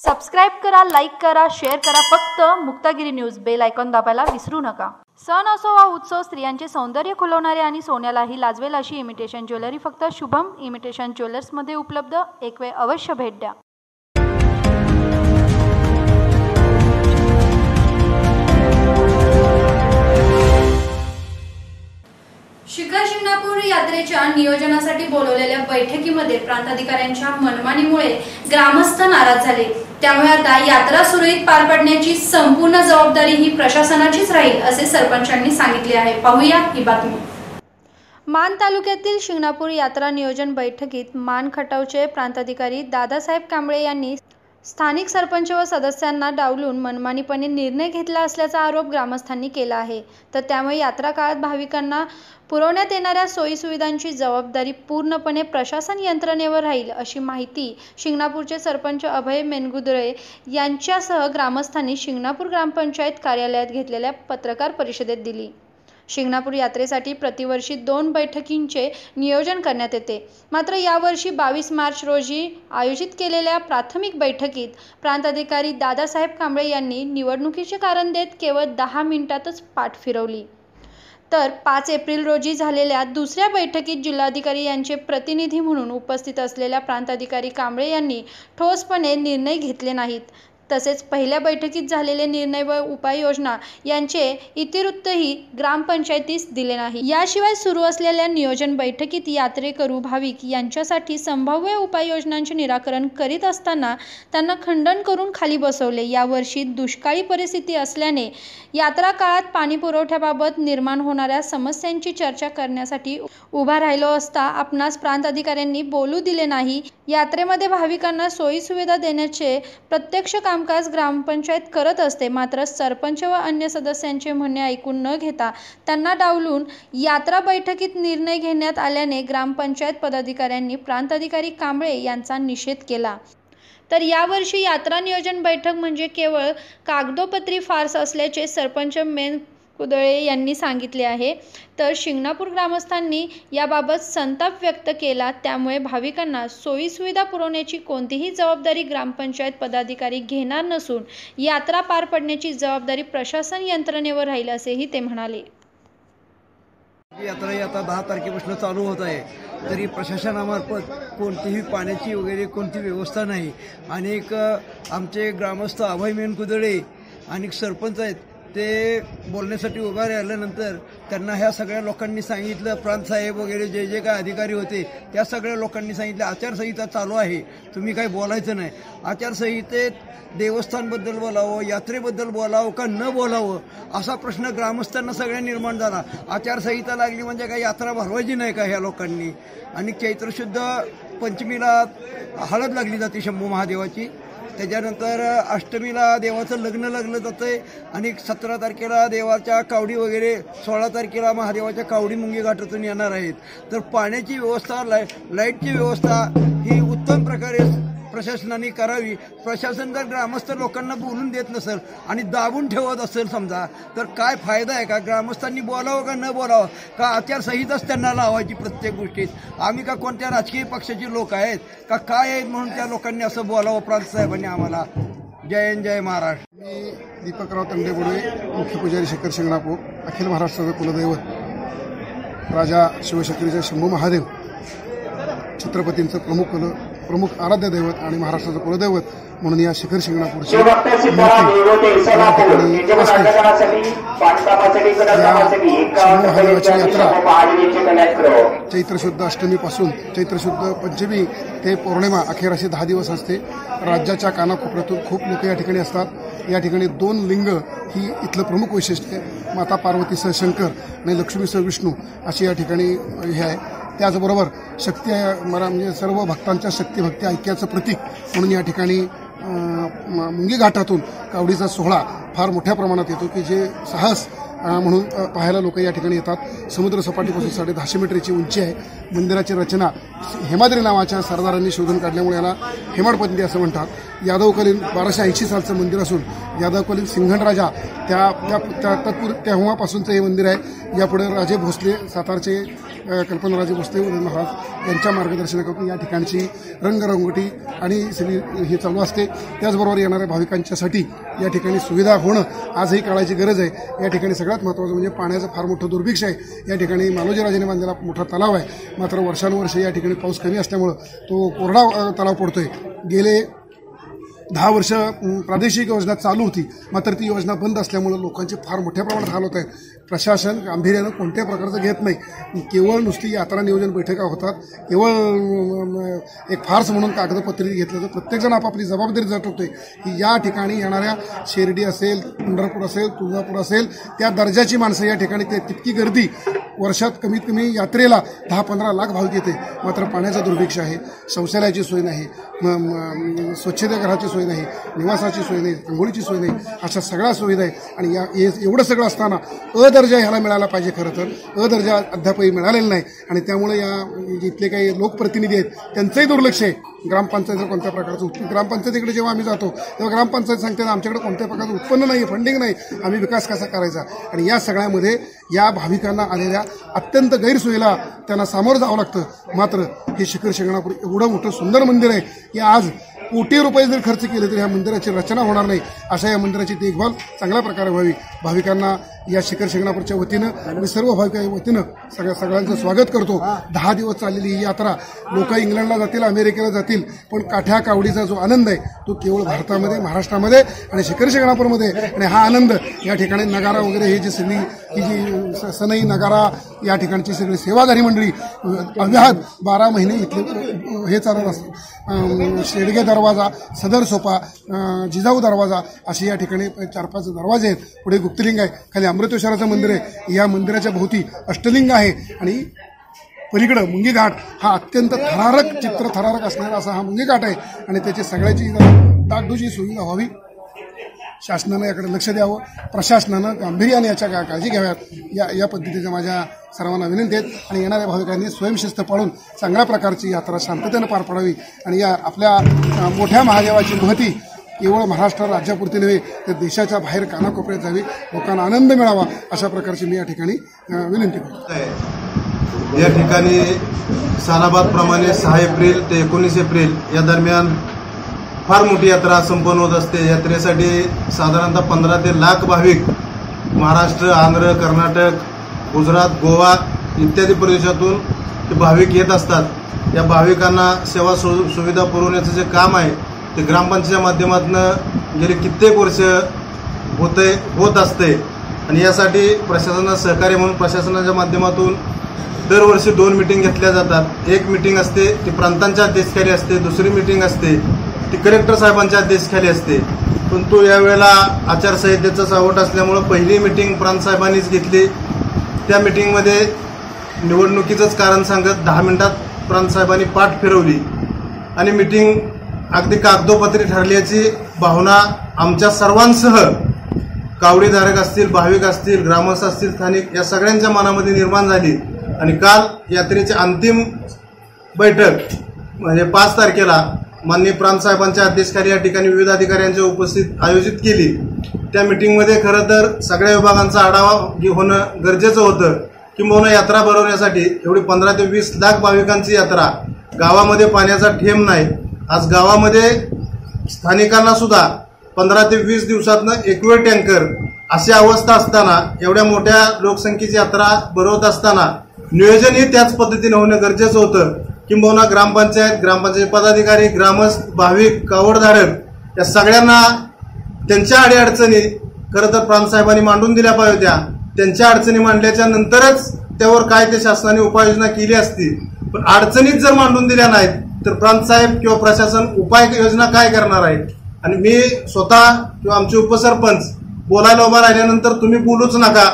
Subscribe करा like करा share करा. फक्त मुक्तागिरी न्यूज बेल आयकॉन दाबायला विसरू नका. सण असो वा उत्सव स्त्रियांचे सौंदर्य खुलवणारे आणि सोन्यालाही लाजवेल अशी इमिटेशन ज्वेलरी फक्त शुभम इमिटेशन ज्वेलर्समध्ये उपलब्ध. एक वेळ अवश्य भेट द्या. शिखर शिंगणापूर यात्रेच्या नियोजनासाठी बोलवलेल्या बैठकीमध्ये प्रांताधिकाऱ्यांच्या मनमानीमुळे ग्रामस्थ नाराज झाले. त्यामुळे आता यात्रा सुरळीत पार पडण्याची संपूर्ण जबाबदारी ही प्रशासनाचीच राहील असे सरपंचांनी सांगितले आहे. पाहूया ही बातमी. मान तालुक्यातील शिंगणापूर यात्रा नियोजन बैठकीत मान खटावचे प्रांताधिकारी दादासाहेब कांबळे यांनी स्थानिक सरपंच व सदस्यांना डावलून मनमानीपणे निर्णय घेतला असल्याचा आरोप ग्रामस्थांनी केला आहे. तर त्यामुळे यात्रा काळात भाविकांना पुरवण्यात येणाऱ्या सोयीसुविधांची जबाबदारी पूर्णपणे प्रशासन यंत्रणेवर राहील अशी माहिती शिंगणापूरचे सरपंच अभय मेनगुदळे यांच्यासह ग्रामस्थांनी शिंगणापूर ग्रामपंचायत कार्यालयात घेतलेल्या पत्रकार परिषदेत दिली. शिंगणापूर यात्रेसाठी प्रतिवर्षी दोन बैठकींचे नियोजन करण्यात येते. मात्र यावर्षी बावीस मार्च रोजी आयोजित केलेल्या प्राथमिक बैठकीत प्रांताधिकारी दादासाहेब कांबळे यांनी निवडणुकीचे कारण देत केवळ दहा मिनिटातच पाठ फिरवली. तर पाच एप्रिल रोजी झालेल्या दुसऱ्या बैठकीत जिल्हाधिकारी यांचे प्रतिनिधी म्हणून उपस्थित असलेल्या प्रांताधिकारी कांबळे यांनी ठोसपणे निर्णय घेतले नाहीत. तसेच पहिल्या बैठकीत झालेले निर्णय व उपाययोजना यांचे इतिवृत्तही ग्रामपंचायतीस दिले नाही. याशिवाय सुरू असलेल्या नियोजन बैठकीत यात्रेकरू भाविक यांच्यासाठी संभाव्य उपाययोजनांचे निराकरण करीत असताना त्यांना खंडन करून खाली बसवले. यावर्षी दुष्काळी परिस्थिती असल्याने यात्रा काळात पाणी पुरवठ्याबाबत निर्माण होणाऱ्या समस्यांची चर्चा करण्यासाठी उभा राहिलो असता आपणास प्रांत अधिकाऱ्यांनी बोलू दिले नाही. यात्रेमध्ये भाविकांना सोयी सुविधा देण्याचे प्रत्यक्ष काम कामकाज ग्रामपंचायत करत असते. मात्र सरपंच व अन्य सदस्यांचे म्हणणे ऐकून न घेता त्यांना डावलून यात्रा बैठकीत निर्णय घेण्यात आल्याने ग्रामपंचायत पदाधिकाऱ्यांनी प्रांताधिकारी कांबळे यांचा निषेध केला. तर यावर्षी यात्रा नियोजन बैठक म्हणजे केवळ कागदोपत्री फार्स असल्याचे सरपंच मेन कुदळे यांनी सांगितले आहे. तर शिंगणापूर ग्रामस्थांनी याबाबत संताप व्यक्त केला. त्यामुळे भाविकांना सोयीसुविधा पुरवण्याची कोणतीही जबाबदारी ग्रामपंचायत पदाधिकारी घेणार नसून यात्रा पार पडण्याची जबाबदारी प्रशासन यंत्रणेवर राहील असेही ते म्हणाले. यात्रा ही आता दहा तारखेपासून चालू होत आहे. तरी प्रशासनामार्फत कोणतीही पाण्याची वगैरे कोणती व्यवस्था नाही. अनेक आमचे ग्रामस्थ अभय मेनकुदळे अनेक सरपंच आहेत. ते बोलण्यासाठी उभा राहिल्यानंतर त्यांना ह्या सगळ्या लोकांनी सांगितलं प्रांतसाहेब वगैरे जे जे काय अधिकारी होते त्या सगळ्या लोकांनी सांगितलं आचारसंहिता चालू आहे तुम्ही काही बोलायचं नाही. आचारसंहितेत देवस्थानबद्दल बोलावं यात्रेबद्दल बोलावं का न बोलावं असा प्रश्न ग्रामस्थांना सगळ्या निर्माण झाला. आचारसंहिता लागली म्हणजे काय यात्रा भरवायची नाही का ह्या लोकांनी? आणि चैत्रशुद्ध पंचमीला हळद लागली जाते शंभू महादेवाची. त्याच्यानंतर अष्टमीला देवाचं लग्न लागलं जातंय. आणि सतरा तारखेला देवाच्या कावडी वगैरे सोळा तारखेला महादेवाच्या कावडी मुंगी घाटातून येणार आहेत. तर पाण्याची व्यवस्था लाय लाईटची व्यवस्था ही उत्तम प्रकारे प्रशासनाने करावी. प्रशासन जर ग्रामस्थ लोकांना बोलून देत नसेल आणि दाबून ठेवत असेल समजा तर काय फायदा आहे का? ग्रामस्थांनी बोलावं का न बोलावं? का आचारसंहिताच त्यांना लावायची प्रत्येक गोष्टीत? आम्ही का कोणत्या राजकीय पक्षाचे लोक आहेत? का काय आहेत म्हणून त्या लोकांनी असं बोलावं प्रांत साहेबांनी आम्हाला? जय हिंद, जय महाराष्ट्र. मी दीपकराव तंडेबुडे मुख्य पुजारी शेखर शिंगणापूर अखिल महाराष्ट्राचं कुलदैवत राजा शिवशक्तीचे शंभू महादेव छत्रपतींचं प्रमुख कुल प्रमुख आराध्य दैवत आणि महाराष्ट्राचं कुलदैवत म्हणून या शिखर शिंगणापूरची महादेवाची यात्रा. चैत्रशुद्ध अष्टमीपासून चैत्रशुद्ध पंचमी ते पौर्णिमा अखेर असे दहा दिवस असते. राज्याच्या कानाकोपऱ्यातून खूप लोक या ठिकाणी असतात. या ठिकाणी दोन लिंग ही इथलं प्रमुख वैशिष्ट्य आहे. माता पार्वतीसह शंकर आणि लक्ष्मीसह विष्णू अशी या ठिकाणी हे आहे. त्याचबरोबर शक्ती मला म्हणजे सर्व भक्तांच्या शक्तिभक्ती ऐक्याचं प्रतीक म्हणून या ठिकाणी मुंगी घाटातून कावडीचा सोहळा फार मोठ्या प्रमाणात येतो की जे साहस म्हणून पाहायला लोक या ठिकाणी येतात समुद्र सपाटीपासून साडे दहाशे मीटरची उंची आहे मंदिराची रचना हेमाद्री नावाच्या सरदारांनी शोधून काढल्यामुळे याला हेमाडपंथी असं म्हणतात यादवकालीन बाराशे ऐंशी सालचं मंदिर असून यादवकालीन सिंघणराजा त्या त्या त्या तत्पूर्वी तेव्हापासूनचं हे मंदिर आहे यापुढे राजे भोसले सातारचे कल्पनाराजे भोसले उदय महाराज यांच्या मार्गदर्शनाकरून या ठिकाणची रंगरंगोटी आणि सगळी हे चालू असते. त्याचबरोबर येणाऱ्या भाविकांच्यासाठी या ठिकाणी सुविधा होणं आजही काळाची गरज आहे. या ठिकाणी सगळ्यात महत्त्वाचं म्हणजे पाण्याचं फार मोठं दुर्भिक्ष आहे. या ठिकाणी मालोजीराजेने बांधलेला मोठा तलाव आहे. मात्र वर्षानुवर्षे या ठिकाणी पाऊस कमी असल्यामुळं तो कोरडा तलाव तलाव पडतोय. गेले दहा वर्ष प्रादेशिक योजना चालू होती. मात्र ती योजना बंद असल्यामुळे लोकांचे फार मोठ्या प्रमाणात हाल होत आहेत. प्रशासन गांभीर्यानं कोणत्याही प्रकारचं घेत नाही. केवळ नुसती यात्रा नियोजन बैठका होतात. केवळ एक फार्स म्हणून कागदपत्री घेतलं तर प्रत्येकजण आपापली जबाबदारी जाटवतोय की या ठिकाणी येणाऱ्या शिर्डी असेल पंढरपूर असेल तुळजापूर असेल त्या दर्जाची माणसं या ठिकाणी ते तितकी गर्दी वर्षात कमीत कमी यात्रेला दहा पंधरा लाख भाविक येते. मात्र पाण्याचं दुर्भिक्ष आहे शौचालयाची सोय नाही म- स्वच्छतागृहाची सोय नाही निवासाची सोय नाही आंघोळीची सोय नाही अशा सगळ्या सुविधा आहे आणि या एवढं सगळं असताना अ दर्जा ह्याला मिळाला पाहिजे खरं तर. अ दर्जा अद्यापही मिळालेला नाही. आणि त्यामुळे या इथले काही लोकप्रतिनिधी आहेत त्यांचंही दुर्लक्ष आहे. ग्रामपंचायतीचं कोणत्या प्रकारचं उत्पन्न ग्रामपंचायतीकडे जेव्हा आम्ही जातो तेव्हा ग्रामपंचायत सांगते आमच्याकडे कोणत्या प्रकारचं उत्पन्न नाही फंडिंग नाही आम्ही विकास कसा करायचा? आणि या सगळ्यामध्ये या भाविकांना आलेल्या अत्यंत गैरसोयीला त्यांना सामोरं जावं लागतं. मात्र हे शिखर शिंगणापूर एवढं मोठं सुंदर मंदिर आहे की आज कोटी रुपये जर खर्च केले तर ह्या मंदिराची रचना होणार नाही. अशा या मंदिराची देखभाल चांगल्या प्रकारे व्हावी. भाविकांना या शिखर शिंगणापूरच्या वतीनं मी सर्व भाविकांच्या वतीनं सगळ्या सगळ्यांचं स्वागत करतो. दहा दिवस चाललेली ही यात्रा लोक इंग्लंडला जातील अमेरिकेला जातील पण काठ्या कावडीचा जो आनंद आहे तो केवळ भारतामध्ये महाराष्ट्रामध्ये आणि शिखर शिंगणापूरमध्ये. आणि हा आनंद या ठिकाणी नगारा वगैरे हे जी सगळी ही जी स- सनई नगारा या ठिकाणची सगळी सेवाधारी मंडळी अव्याहत बारा महिने इथले हे चालत असतात. शेडगे दरवाजा सदर सोपा जिजाऊ दरवाजा असे या ठिकाणी चार पाच दरवाजे आहेत. पुढे गुप्तलिंग आहे. खाली अमृतेश्वराचं मंदिर आहे. या मंदिराच्या भोवती अष्टलिंग आहे. आणि पलीकडं मुंगी घाट हा अत्यंत थरारक चित्र थरारक असणारा असा हा मुंगी घाट आहे. आणि त्याची सगळ्याची डागडूची सुविधा व्हावी. शासनानं याकडे लक्ष द्यावं. प्रशासनानं गांभीर्याने याच्या का- काळजी घ्याव्यात. या या पद्धतीच्या माझ्या सर्वांना विनंती आहेत आणि येणाऱ्या भाविकांनी स्वयंशिस्त पाळून चांगल्या प्रकारची यात्रा शांततेनं पार पडावी. आणि या आपल्या मोठ्या महादेवाची महती केवळ महाराष्ट्र राज्यापुरती नव्हे तर देशाच्या बाहेर कानाकोपऱ्यात जावी लोकांना आनंद मिळावा अशा प्रकारची मी या ठिकाणी विनंती करतो. या ठिकाणी सालाबादप्रमाणे सहा एप्रिल ते एकोणीस एप्रिल या दरम्यान फार मोठी यात्रा संपन्न होत असते. यात्रेसाठी साधारणतः पंधरा ते लाख भाविक महाराष्ट्र आंध्र कर्नाटक गुजरात गोवा इत्यादी प्रदेशातून ते भाविक येत असतात. या भाविकांना सेवा सु सुविधा पुरवण्याचं जे काम आहे ते ग्रामपंचायतीच्या माध्यमातून गेले कित्येक वर्ष होते होत असते. आणि यासाठी प्रशासनाला सहकार्य म्हणून प्रशासनाच्या माध्यमातून दरवर्षी दोन मिटिंग घेतल्या जातात. एक मिटिंग असते ती प्रांतांच्या अध्यक्षखाली असते दुसरी मिटिंग असते ती कलेक्टर साहेबांच्या अध्यक्षखाली असते. परंतु यावेळेला आचारसंहितेचं सावट असल्यामुळं पहिली मिटिंग प्रांतसाहेबांनीच घेतली. त्या मिटिंगमध्ये निवडणुकीचंच कारण सांगत दहा मिनिटात प्रांतसाहेबांनी पाठ फिरवली. आणि मिटिंग अगदी कागदोपत्री ठरल्याची भावना आमच्या सर्वांसह कावडीधारक असतील भाविक असतील ग्रामस्थ असतील स्थानिक या सगळ्यांच्या मनामध्ये निर्माण झाली. आणि काल यात्रेची अंतिम बैठक म्हणजे पाच तारखेला माननीय प्रांतसाहेबांच्या अध्यक्षखाली या ठिकाणी विविध अधिकाऱ्यांच्या उपस्थित आयोजित केली. त्या मिटिंगमध्ये खरं तर सगळ्या विभागांचा आढावा होणं गरजेचं होतं. किंबहुना यात्रा भरवण्यासाठी एवढी पंधरा ते वीस लाख भाविकांची यात्रा गावामध्ये पाण्याचा ठेम नाही. आज गावामध्ये स्थानिकांना सुद्धा पंधरा ते वीस दिवसातनं एकवेळ टँकर अशी अवस्था असताना एवढ्या मोठ्या लोकसंख्येची यात्रा भरवत असताना नियोजनही त्याच पद्धतीने होणं गरजेचं होतं. किंबहुना ग्रामपंचायत ग्रामपंचायत पदाधिकारी ग्रामस्थ भाविक कावडधारक या सगळ्यांना त्यांच्या अडीअडचणी खरं तर प्रांतसाहेबांनी मांडून दिल्या पाहिजे होत्या. त्यांच्या अडचणी मांडल्याच्या नंतरच त्यावर काय ते शासनाने उपाययोजना केली असती. पण अडचणीच जर मांडून दिल्या नाहीत तर प्रांतसाहेब किंवा प्रशासन उपाय योजना काय करणार आहे आणि मी स्वतः किंवा आमचे उपसरपंच बोलायला उभा राहिल्यानंतर तुम्ही बोलूच नका.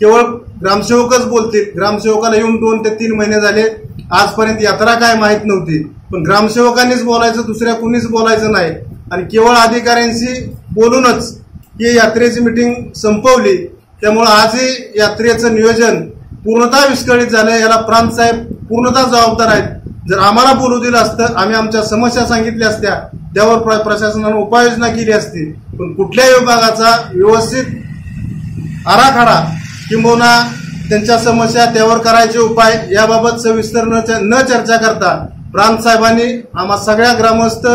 केवळ ग्रामसेवकच बोलतील. ग्रामसेवकाला येऊन दोन ते तीन महिने झाले. आजपर्यंत यात्रा काय माहीत नव्हती. पण ग्रामसेवकांनीच बोलायचं दुसऱ्या कुणीच बोलायचं नाही. आणि केवळ अधिकाऱ्यांशी बोलूनच ही यात्रेची मिटिंग संपवली. त्यामुळं आजही यात्रेचं नियोजन पूर्णतः विस्कळीत झालं याला प्रांत साहेब पूर्णतः जबाबदार आहेत. जर आम्हाला बोलू दिलं असतं आम्ही आमच्या समस्या सांगितल्या असत्या त्यावर प्र- प्रशासनानं उपाययोजना केली असती पण कुठल्याही विभागाचा व्यवस्थित आराखडा किंबहुना त्यांच्या समस्या त्यावर करायचे उपाय याबाबत सविस्तर न च- न चर्चा करता प्रांत साहेबांनी आम्हा सगळ्या ग्रामस्थ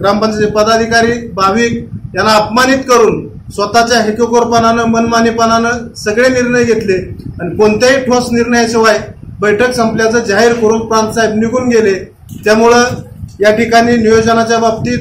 ग्रामपंचायत पदाधिकारी भाविक यांना अपमानित करून स्वतःच्या हेकोकोरपणानं मनमानीपणानं सगळे निर्णय घेतले. आणि कोणत्याही ठोस निर्णयाशिवाय बैठक संपल्याचं जाहीर करून प्रांतसाहेब निघून गेले. त्यामुळं या ठिकाणी नियोजनाच्या बाबतीत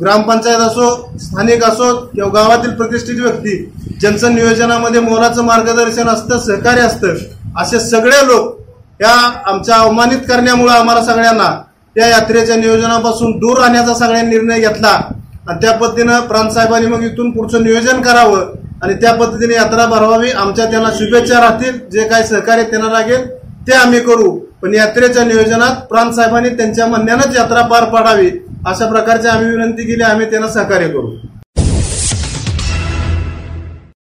ग्रामपंचायत असो स्थानिक असो किंवा गावातील प्रतिष्ठित व्यक्ती ज्यांचं नियोजनामध्ये मोलाचं मार्गदर्शन असतं सहकार्य असतं असे सगळे लोक या आमच्या अवमानित करण्यामुळे आम्हाला सगळ्यांना त्या यात्रेच्या नियोजनापासून दूर राहण्याचा सगळ्यांनी निर्णय घेतला. आणि त्या पद्धतीनं प्रांतसाहेबांनी मग इथून पुढचं नियोजन करावं. आणि त्या पद्धतीने यात्रा भरवावी. आमच्या त्यांना शुभेच्छा राहतील. जे काही सहकार्य त्यांना लागेल ते आम्ही करू. पण यात्रेच्या नियोजनात प्रांत साहेबांनी त्यांच्या म्हणण्यानंच यात्रा पार पाडावी अशा प्रकारची आम्ही विनंती केली आम्ही त्यांना सहकार्य करू.